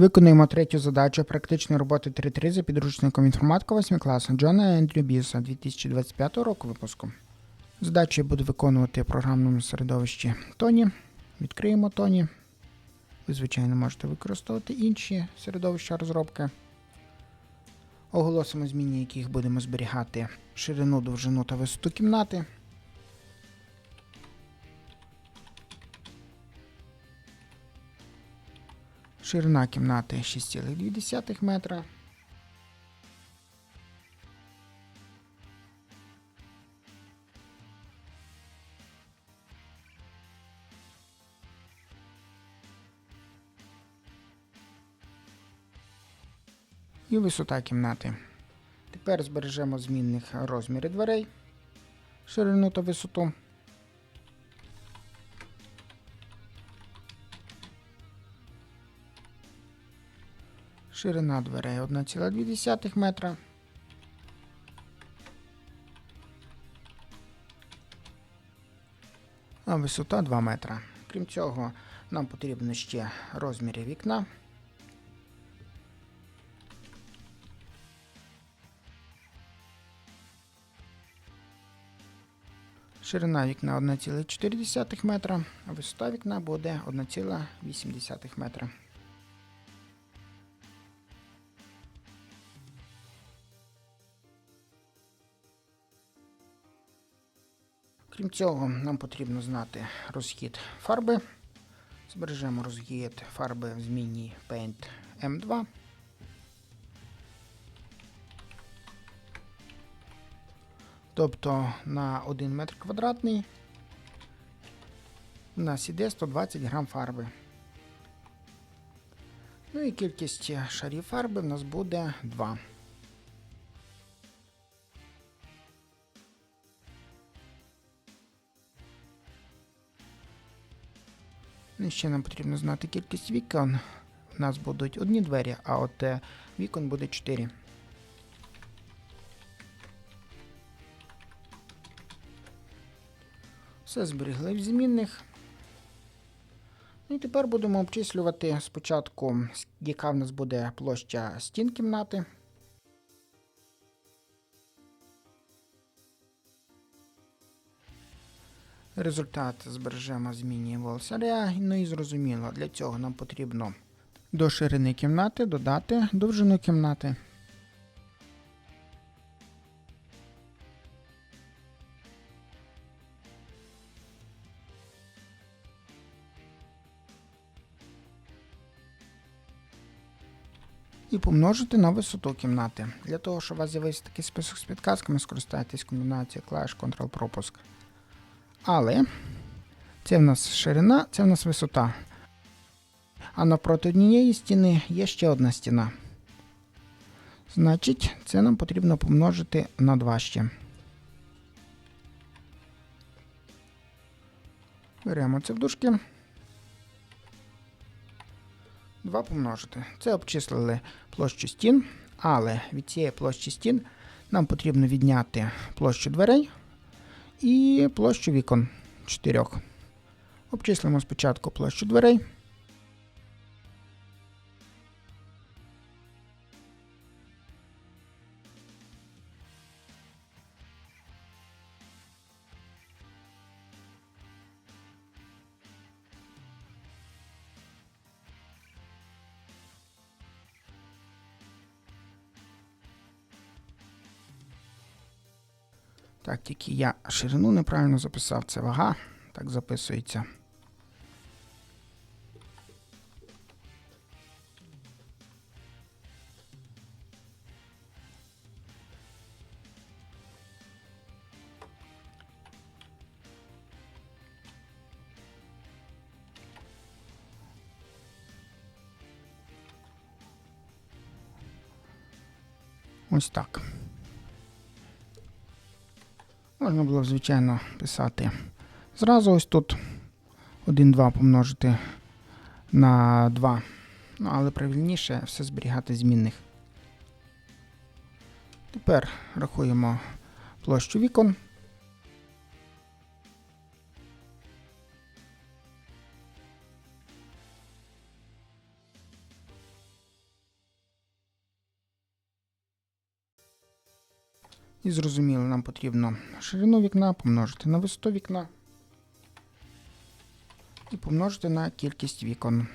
Виконуємо третю задачу практичної роботи 3.3 за підручником інформатика 8 класу Джона Ендрю Біса 2025 року випуску. Задачу я буду виконувати в програмному середовищі Тоні. Відкриємо Тоні. Ви, звичайно, можете використовувати інші середовища розробки. Оголосимо зміни, яких будемо зберігати ширину, довжину та висоту кімнати. Ширина кімнати 6,2 метра. І висота кімнати. Тепер збережемо змінних розміри дверей, ширину та висоту. Ширина дверей 1,2 метра. А висота 2 метра. Крім цього, нам потрібно ще розміри вікна. Ширина вікна 1,4 метра, а висота вікна буде 1,8 метра. Крім цього, нам потрібно знати розхід фарби. Збережемо розхід фарби в зміні Paint M2. Тобто на 1 метр квадратний у нас іде 120 грам фарби. Ну і кількість шарів фарби в нас буде 2. Ще нам потрібно знати кількість вікон. У нас будуть одні двері, а от е, вікон буде 4. Все зберігли в змінних. Ну І тепер будемо обчислювати спочатку, яка в нас буде площа стін кімнати. Результат збережемо зміні волосаря. Ну і зрозуміло, для цього нам потрібно до ширини кімнати додати довжину кімнати. І помножити на висоту кімнати. Для того, щоб у вас з'явився такий список з підказками, скористайтесь комбінацією клавіш Ctrl-пропуск. Але це в нас ширина, це в нас висота. А напроти однієї стіни є ще одна стіна. Значить, це нам потрібно помножити на 2 ще. Беремо це в дужки. 2 помножити. Це обчислили площу стін, але від цієї площі стін нам потрібно відняти площу дверей і площу вікон 4. Обчислимо спочатку площу дверей. Так, тільки я ширину неправильно записав, це вага. Так записується. Ось так. Можна було, звичайно, писати зразу ось тут 1-2 помножити на 2. Ну, але правильніше все зберігати змінних. Тепер рахуємо площу вікон. І зрозуміло, нам потрібно ширину вікна помножити на висоту вікна і помножити на кількість вікон.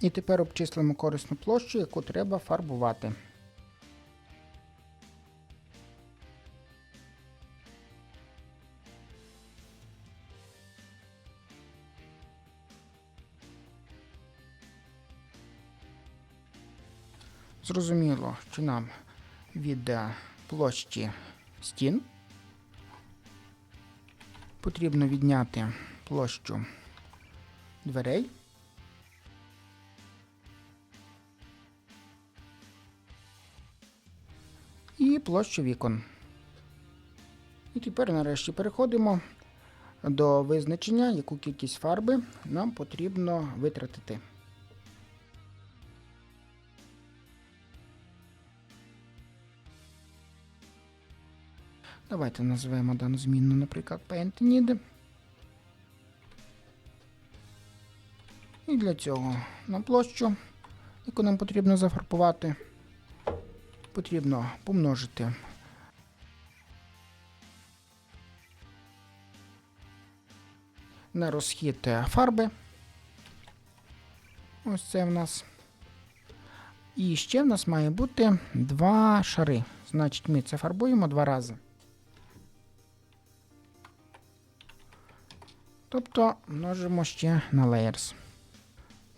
І тепер обчислимо корисну площу, яку треба фарбувати. Що нам від е, площі стін потрібно відняти площу дверей. І площу вікон. І тепер нарешті переходимо до визначення, яку кількість фарби нам потрібно витратити. Давайте назвемо дану змінну, наприклад, Paint Need. І для цього на площу, яку нам потрібно зафарбувати, потрібно помножити на розхід е, фарби. Ось це в нас. І ще в нас має бути два шари. Значить, ми це фарбуємо два рази. Тобто множимо ще на layers.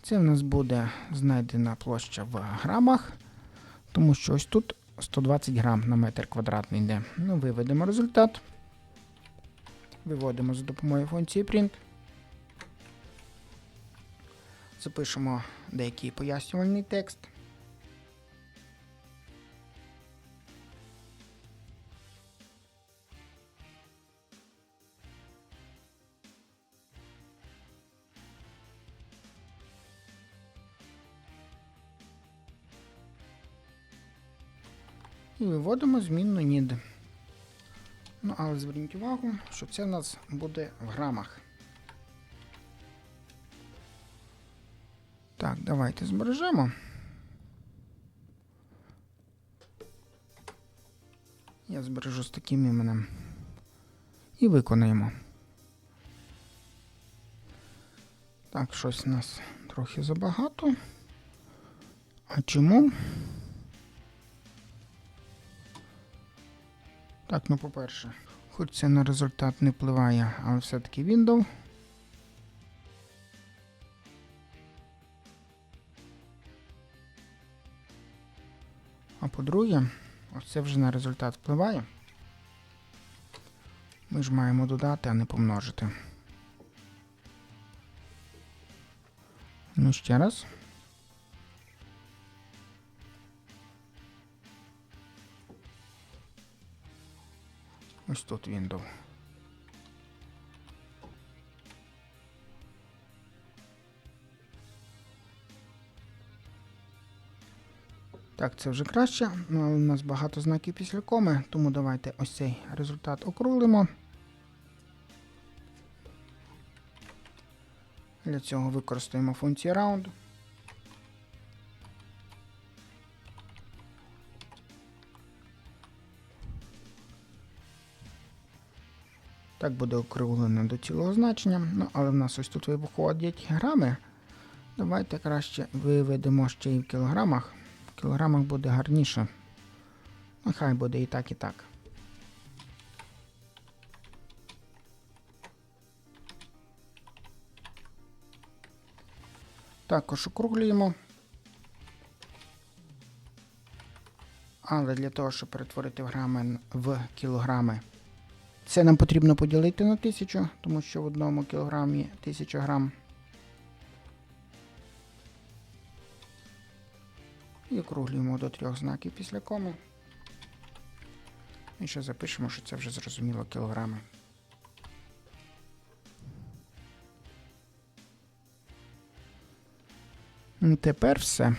Це в нас буде знайдена площа в грамах, тому що ось тут 120 грам на метр квадратний йде. Ну, виведемо результат. Виводимо за допомогою функції print. Запишемо деякий пояснювальний текст. І виводимо змінну NID. Ну, але зверніть увагу, що це в нас буде в грамах. Так, давайте збережемо. Я збережу з таким іменем. І виконаємо. Так, щось у нас трохи забагато. А чому? Так, ну по-перше, хоч це на результат не впливає, але все-таки Windows. А по-друге, ось це вже на результат впливає. Ми ж маємо додати, а не помножити. Ну, ще раз. Ось тут Windows. Так, це вже краще, ну, але у нас багато знаків після коми, тому давайте ось цей результат округлимо. Для цього використаємо функцію round. Так буде округлено до цілого значення. Ну, але в нас ось тут виходять грами. Давайте краще виведемо ще й в кілограмах. В кілограмах буде гарніше. Нехай буде і так, і так. Також округлюємо. Але для того, щоб перетворити в грами в кілограми, це нам потрібно поділити на 1000, тому що в одному кілограмі 1000 грам. І округлюємо до трьох знаків після коми. І ще запишемо, що це вже зрозуміло кілограми. Тепер все.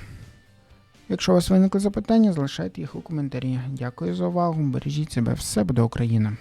Якщо у вас виникли запитання, залишайте їх у коментарі. Дякую за увагу. Бережіть себе, все буде Україна.